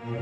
Yeah.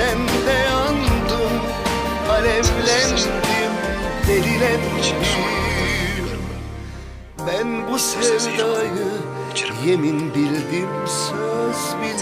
sende yandım Alevlendim, delilendim Ben bu sevdayı yemin bildim, söz bildim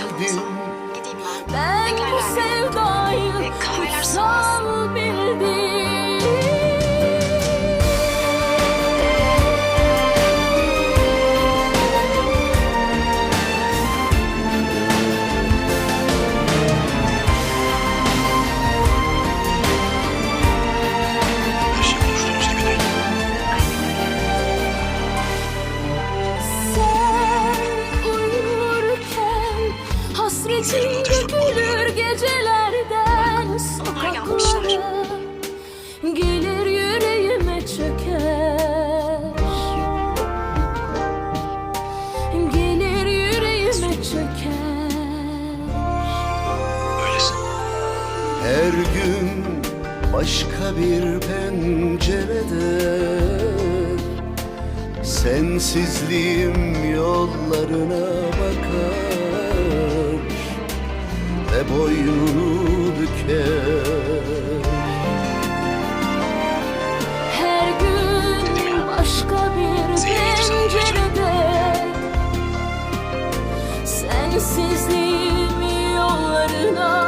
hasretin dökülür gecelerden. Sokaklara Gelir yüreğime çöker. Gelir yüreğime çöker. Öylesin. Her gün başka bir pencerede Sensizliğim yollarına bakar boynunu büker. Her gün başka bir pencerede. Sensizliğimi yollarına